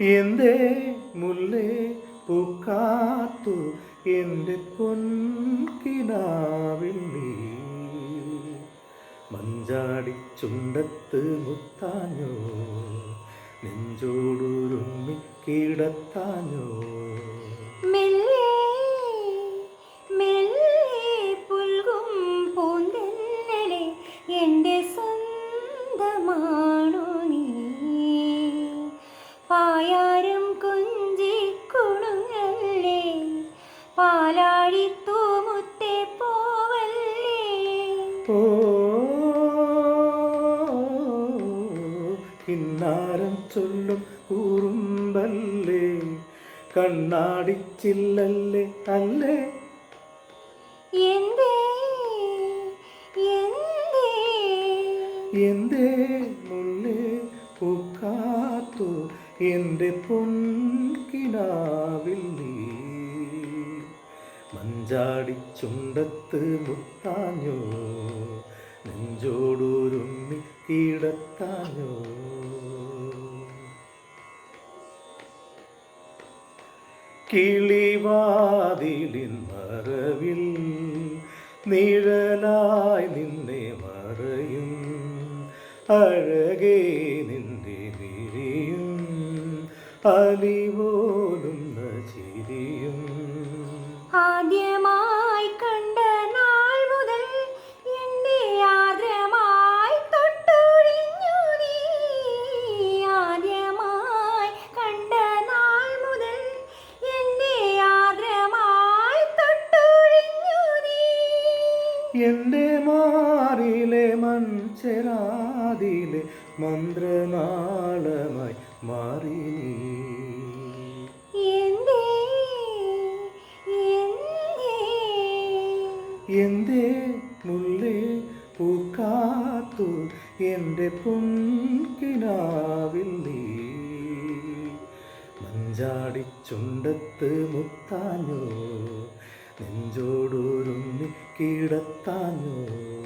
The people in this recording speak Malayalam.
എന്തേ മുല്ലേ പൂക്കാത്തു എന്റെ പൊൻകിനാവിൽ നീ. മഞ്ചാടി ചുണ്ടത്ത് മുത്താഞ്ഞോ നെഞ്ചോടുരുമ്മി പായാരം കുഞ്ചി കുണുങ്ങല്ലേ? പാലാഴി തൂമുത്തെ പോവല്ലേ? പോന്നാരം കിന്നാരം ചൊല്ലും കൂറുമ്പല്ലേ? കണ്ണാടിച്ചില്ലല്ലേ അല്ലേ? എന്തേ? എന്തേ? എന്തേ മുല്ലേ പൂക്കാത്തു എന്റെ പൊൻകിനാവിൽ നീ. മഞ്ചാടിച്ചുണ്ടത്ത് മുത്താഞ്ഞോ നെഞ്ചോടൂരുമ്മി കീടത്താഞ്ഞോ കിളിവാതിലിൻ മറവിൽ നിഴലായി നിന്നെ മറയും. അഴകേ അലിപോലുന്ന ചിരിയും. ആദ്യമായി കണ്ട നാൾ മുതൽ എന്നെ ആദ്രമായി തൊട്ടൊഴിഞ്ഞു നീ. ആദ്യമായി കണ്ട നാൾ മുതൽ എന്നെ ആദ്രമായി തൊട്ടൊഴിഞ്ഞു നീ. എന്റെ മാറിലെ മൺചെരാതിലെ മന്ത്രനാളമായി മാറി എന്തേ? മുല്ലേ പൂക്കാത്തു എന്റെ പൊൻകിനാവിൽ നീ. മഞ്ചാടി ചുണ്ടത്ത് മുത്താഞ്ഞോ നെഞ്ചോടൂരുമ്മി കിടത്താഞ്ഞോ.